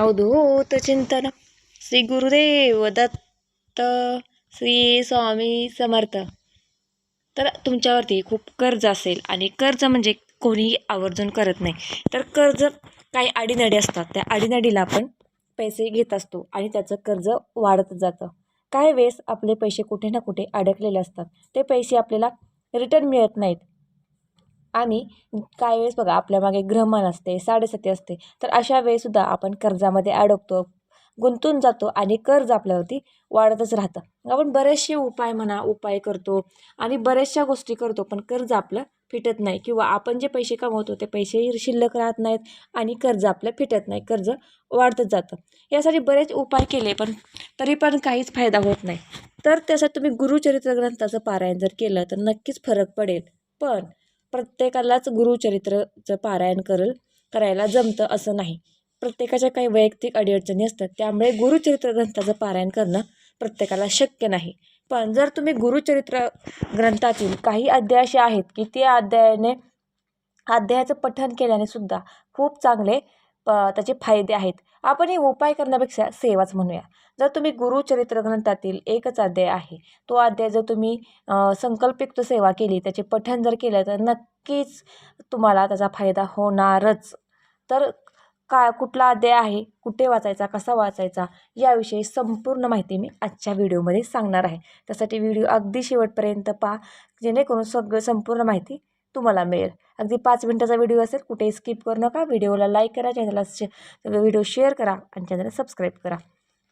अवधूत चिंतन श्री गुरुदेव दत्त श्री स्वामी समर्थ तर तुमच्यावरती खूप कर्ज असेल आणि कर्ज म्हणजे कोणीही आवर्जून करत नाही. तर कर्ज काही अडीनडी असतात त्या अडीनडीला आपण पैसे घेत असतो आणि त्याचं कर्ज वाढत जातं. काही वेळेस आपले पैसे कुठे ना कुठे अडकलेले असतात. ते पैसे आपल्याला रिटर्न मिळत नाहीत. आणि काही वेळेस बघा आपल्या मागे ग्रहमान असते साडेसाती असते तर अशा वेळेसुद्धा आपण कर्जामध्ये अडकतो गुंतून जातो आणि कर्ज आपल्यावरती वाढतच राहतं. आपण बरेचसे उपाय म्हणा उपाय करतो आणि बऱ्याचशा गोष्टी करतो पण कर्ज आपलं फिटत नाही किंवा आपण जे पैसे कमवतो ते पैसे शिल्लक राहत नाहीत आणि कर्ज आपलं फिटत नाही कर्ज वाढतच जातं. यासाठी बरेच उपाय केले पण तरी पण काहीच फायदा होत नाही. तर त्यासाठी तुम्ही गुरुचरित्र ग्रंथाचं पारायण जर केलं तर नक्कीच फरक पडेल. पण प्रत्येकालाच गुरुचरित्रचं पारायण करल करायला जमतं असं नाही. प्रत्येकाच्या काही वैयक्तिक अडीअडचणी असतात त्यामुळे गुरुचरित्र ग्रंथाचं पारायण करणं प्रत्येकाला शक्य नाही. पण जर तुम्ही गुरुचरित्र ग्रंथातील काही अध्याय असे आहेत की त्या अध्यायाने अध्यायाचं पठन केल्याने सुद्धा खूप चांगले त्याचे फायदे आहेत. आपण हे उपाय करण्यापेक्षा सेवाच म्हणूया. जर तुम्ही गुरुचरित्र ग्रंथातील एकच अध्याय आहे तो अध्याय जर तुम्ही संकल्पयुक्त सेवा केली त्याचे पठण जर केलं तर नक्कीच तुम्हाला त्याचा फायदा होणारच. तर का कुठला अध्याय आहे कुठे वाचायचा कसा वाचायचा याविषयी संपूर्ण माहिती मी आजच्या व्हिडिओमध्ये सांगणार आहे. त्यासाठी व्हिडिओ अगदी शेवटपर्यंत पहा जेणेकरून सगळं संपूर्ण माहिती तुम्हाला मिळेल. अगदी पाच मिनटाचा व्हिडिओ असेल कुठेही स्किप करू नका. व्हिडिओला लाईक करा चॅनलला शे व्हिडिओ शेअर करा आणि चॅनलला सबस्क्राईब करा.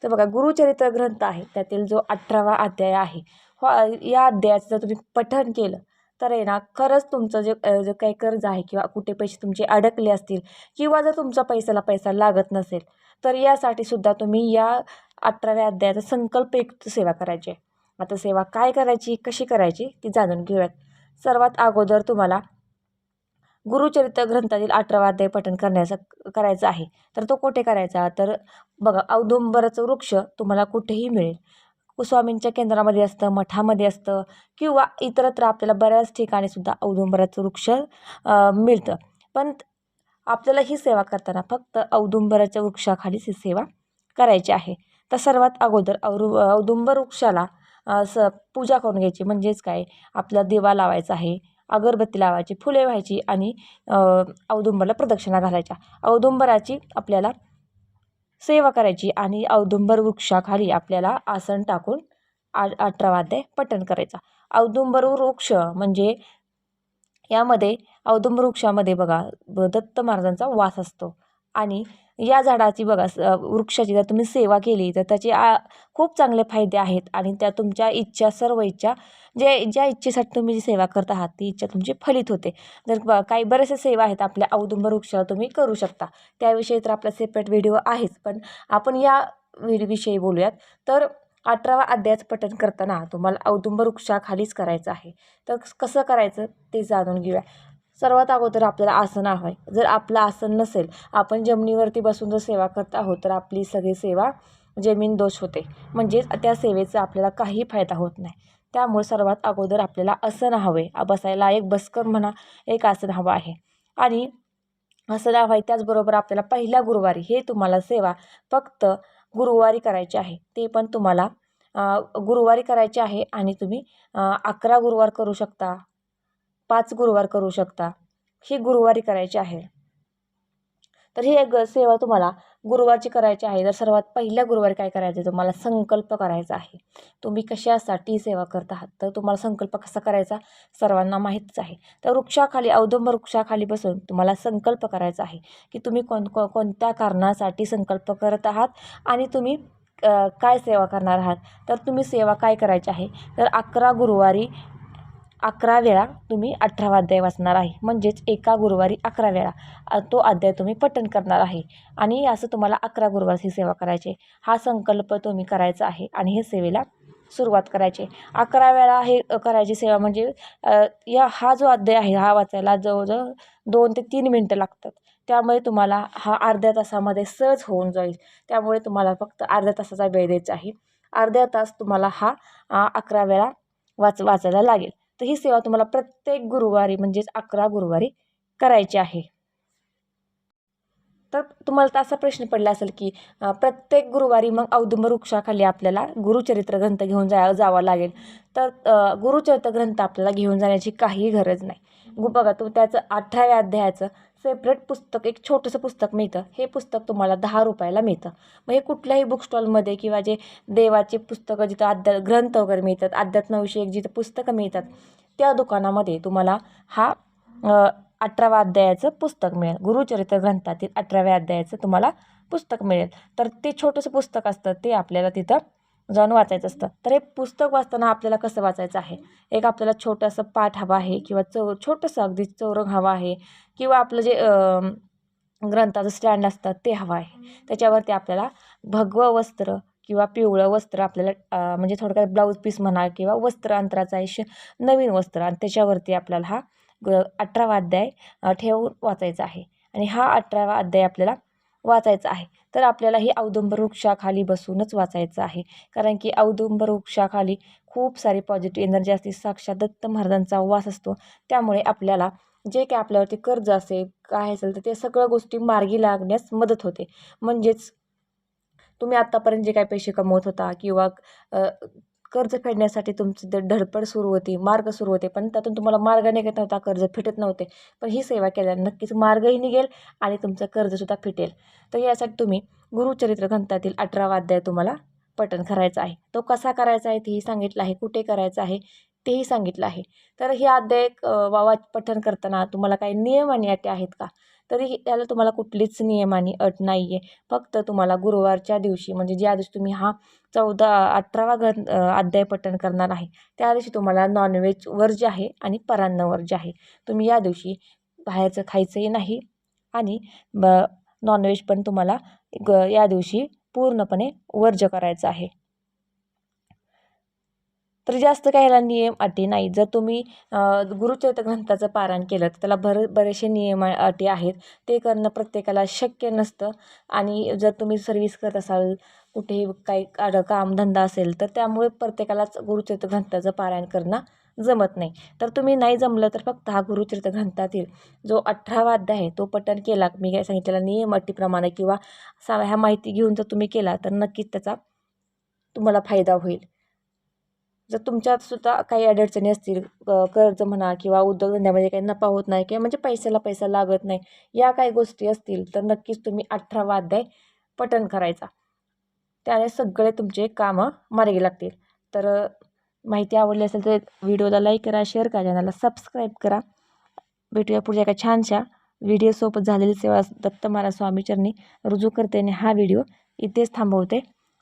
तर बघा गुरुचरित्र ग्रंथ आहे. त्यातील जो अठरावा अध्याय आहे हो, या अध्यायाचं जर तुम्ही पठण केलं तर आहे ना खरंच तुमचं जे जे काही कर्ज आहे किंवा कुठे पैसे तुमचे अडकले असतील किंवा जर तुमचा पैशाला पैसा लागत नसेल तर यासाठी सुद्धा तुम्ही या अठराव्या अध्यायाचा संकल्पयुक्त सेवा करायची आहे. आता सेवा काय करायची कशी करायची ती जाणून घेऊयात. सर्वात अगोदर तुम्हाला गुरुचरित्र ग्रंथातील अठरावा अध्याय पठण करण्याचं करायचं आहे. तर तो कुठे करायचा? तर बघा औदुंबराचं वृक्ष तुम्हाला कुठेही मिळेल. स्वामींच्या केंद्रामध्ये असतं मठामध्ये असतं किंवा इतरत्र आपल्याला बऱ्याच ठिकाणी सुद्धा औदुंबराचं वृक्ष मिळतं. पण आपल्याला ही सेवा करताना फक्त औदुंबराच्या वृक्षाखालीच ही सेवा करायची आहे. तर सर्वात अगोदर औरु औदुंबर वृक्षाला स पूजा करून घ्यायची. म्हणजेच काय? आपला दिवा लावायचा आहे अगरबत्ती लावायची फुले व्हायची आणि औदुंबरला प्रदक्षिणा घालायच्या. औदुंबराची आपल्याला सेवा करायची आणि औदुंबर वृक्षाखाली आपल्याला आसन टाकून आ अठरा वाद्य पठण करायचा. औदुंबर वृक्ष म्हणजे यामध्ये औदुंबर वृक्षामध्ये बघा दत्त महाराजांचा वास असतो. आणि या झाडाची बघा वृक्षाची जर तुम्ही सेवा केली तर त्याचे आ खूप चांगले फायदे आहेत आणि त्या तुमच्या इच्छा सर्व इच्छा जे ज्या इच्छेसाठी तुम्ही जी सेवा करत आहात ती इच्छा तुमची फलित होते. जर ब काही बरेचसे सेवा आहेत आपल्या औदुंबर वृक्षाला तुम्ही करू शकता. त्याविषयी तर आपला सेपरेट व्हिडिओ आहेच पण आपण या विषयी बोलूयात. तर अठरावा अध्यायाचं पठण करताना तुम्हाला औदुंबर वृक्षाखालीच करायचं आहे. तर कसं करायचं ते जाणून घेऊया. सर्वात अगोदर आपल्याला आसन हवं आहे जर आपलं आसन नसेल आपण जमिनीवरती बसून जर सेवा करत आहोत तर आपली सगळी सेवा जमीन दोष होते. म्हणजेच त्या सेवेचा आपल्याला काही फायदा होत नाही. त्यामुळे सर्वात अगोदर आपल्याला आसन हवे बसायला एक बसकर म्हणा एक आसन हवं आहे. आणि आसन हवं आहे त्याचबरोबर आपल्याला पहिल्या गुरुवारी हे तुम्हाला सेवा फक्त गुरुवारी करायची आहे. ते पण तुम्हाला गुरुवारी करायचे आहे आणि तुम्ही अकरा गुरुवार करू शकता. पाच गुरुवार करू शकता. ही गुरुवारी करायची आहे. तर ही एक सेवा तुम्हाला गुरुवारची करायची आहे. जर सर्वात पहिल्या गुरुवारी काय करायचं आहे? तुम्हाला संकल्प करायचा आहे. तुम्ही कशासाठी सेवा करत आहात? तर तुम्हाला संकल्प कसा करायचा? सर्वांना माहीतच आहे. तर वृक्षाखाली औदंबर वृक्षाखाली बसून तुम्हाला संकल्प करायचा आहे की तुम्ही कोण को कोणत्या कारणासाठी संकल्प करत आहात आणि तुम्ही काय सेवा करणार आहात? तर तुम्ही सेवा काय करायची आहे? तर अकरा गुरुवारी अकरा वेळा तुम्ही अठरावा अध्याय वाचणार आहे. म्हणजेच एका गुरुवारी अकरा वेळा. तो अध्याय तुम्ही पठण करणार आहे. आणि असं तुम्हाला अकरा गुरुवारची सेवा करायची. हा संकल्प तुम्ही करायचा आहे आणि हे सेवेला सुरुवात करायची. अकरा वेळा हे करायची सेवा म्हणजे या हा जो अध्याय आहे हा वाचायला जवळजवळ दोन ते तीन मिनटं लागतात. त्यामुळे तुम्हाला हा अर्ध्या तासामध्ये सहज होऊन जाईल. त्यामुळे तुम्हाला फक्त अर्ध्या तासाचा वेळ द्यायचा आहे. अर्ध्या तास तुम्हाला हा अकरा वेळा वाच वाचायला लागेल. तर ही सेवा तुम्हाला प्रत्येक गुरुवारी म्हणजेच अकरा गुरुवारी करायची आहे. तर तुम्हाला तर असा प्रश्न पडला असेल की प्रत्येक गुरुवारी मग औदुंब वृक्षाखाली आपल्याला गुरुचरित्र ग्रंथ घेऊन जा जावं लागेल. तर गुरुचरित्र ग्रंथ आपल्याला घेऊन जाण्याची काही गरज नाही. गु बघा तू त्याचं अठराव्या अध्यायाचं सेपरेट पुस्तक एक छोटंसं पुस्तक मिळतं. हे पुस्तक तुम्हाला दहा रुपयाला मिळतं. मग हे कुठल्याही बुक स्टॉलमध्ये किंवा जे देवाचे पुस्तकं जिथं आध्या ग्रंथ वगैरे मिळतात अध्यात्मविषयक जिथं पुस्तकं मिळतात त्या दुकानामध्ये तुम्हाला हा अठराव्या अध्यायाचं पुस्तक मिळेल. गुरुचरित्र ग्रंथातील अठराव्या अध्यायाचं तुम्हाला पुस्तक मिळेल. तर ते छोटंसं पुस्तक असतं ते आपल्याला तिथं जाऊन वाचायचं असतं. तर हे पुस्तक वाचताना आपल्याला कसं वाचायचं आहे? एक आपल्याला छोटंसं पाठ हवा आहे किंवा चौ छोटंसं अगदी चौरंग हवं आहे किंवा आपलं जे ग्रंथाचं स्टँड असतं ते हवं आहे. त्याच्यावरती आपल्याला भगवं वस्त्र किंवा पिवळं वस्त्र आपल्याला म्हणजे थोडक्यात ब्लाऊज पीस म्हणा किंवा वस्त्र अंतराचं आयुष्य नवीन वस्त्र आणि त्याच्यावरती आपल्याला हा ग अठरावा अध्याय ठेवून वाचायचा आहे. आणि हा अठरावा अध्याय आपल्याला वाचायचं आहे. तर आपल्याला ही औदुंबर वृक्षाखाली बसूनच वाचायचं आहे. कारण की औदुंबर वृक्षाखाली खूप सारी पॉझिटिव्ह एनर्जी असते. साक्षात दत्त महाराजांचा वास असतो. त्यामुळे आपल्याला जे काय आपल्यावरती कर्ज असेल काय असेल तर ते सगळ्या गोष्टी मार्गी लागण्यास मदत होते. म्हणजेच तुम्ही आत्तापर्यंत जे काही पैसे कमवत होता किंवा कर्ज फेडण्यासाठी तुमची द धडपड सुरू होती मार्ग सुरू होते पण त्यातून तुम्हाला मार्ग निघत नव्हता कर्ज फिटत नव्हते. पण ही सेवा केल्याने नक्कीच मार्गही निघेल आणि तुमचं कर्जसुद्धा फिटेल. तर यासाठी तुम्ही गुरुचरित्र ग्रंथातील अठरावा अध्याय तुम्हाला पठण करायचा आहे. तो कसा करायचा आहे तेही सांगितलं आहे कुठे करायचा आहे तेही सांगितलं आहे. तर हे अध्याय वावा पठण करताना तुम्हाला काही नियम आणि अटी आहेत का? तरी याला तुम्हाला कुठलीच नियमाने अट नाही आहे फक्त तुम्हाला गुरुवारच्या दिवशी म्हणजे ज्या दिवशी तुम्ही हा चौदा अठरावा ग्रंथ अध्याय पठण करणार आहे त्या दिवशी तुम्हाला नॉनव्हेज वर्ज आहे आणि परान्न वर्ज आहे तुम्ही या दिवशी बाहेरचं खायचंही नाही आणि ब नॉनव्हेज पण तुम्हाला ग या दिवशी पूर्णपणे वर्ज करायचं आहे. तर जास्त काय ह्याला नियम अटी नाही. जर तुम्ही अ, गुरुचरित्र ग्रंथाचं पारायण केलं तर त्याला भर बरेचसे नियम अटी आहेत. ते करणं प्रत्येकाला शक्य नसतं. आणि जर तुम्ही सर्व्हिस करत असाल कुठेही काही का कामधंदा असेल तर त्यामुळे प्रत्येकालाच गुरुचरित्र ग्रंथाचं पारायण करणं जमत नाही. तर तुम्ही नाही जमलं तर फक्त हा गुरुचरित्र ग्रंथातील जो अठरावा अध्याय आहे तो पठण केला. मी काय सांगितलेला नियम अटीप्रमाणे किंवा सा ह्या माहिती घेऊन जर तुम्ही केला तर नक्कीच त्याचा तुम्हाला फायदा होईल. जर तुमच्यात सुद्धा काही अडचणी असतील क- कर्ज म्हणा किंवा उद्योगधंद्यामध्ये काही नफा होत नाही किंवा म्हणजे पैशाला पैसा लागत नाही या काही गोष्टी असतील तर नक्कीच तुम्ही अठरावा अध्याय पठण करायचा. त्याने सगळे तुमचे कामं मार्गी लागतील. तर माहिती आवडली असेल तर व्हिडिओला लाईक करा शेअर करा चॅनलला सबस्क्राईब करा. भेटूया पुढच्या एका छानशा व्हिडिओसोबत झालेली सेवा दत्त महाराज स्वामीचरणी. रुजू करते आणि हा व्हिडिओ इथेच थांबवते.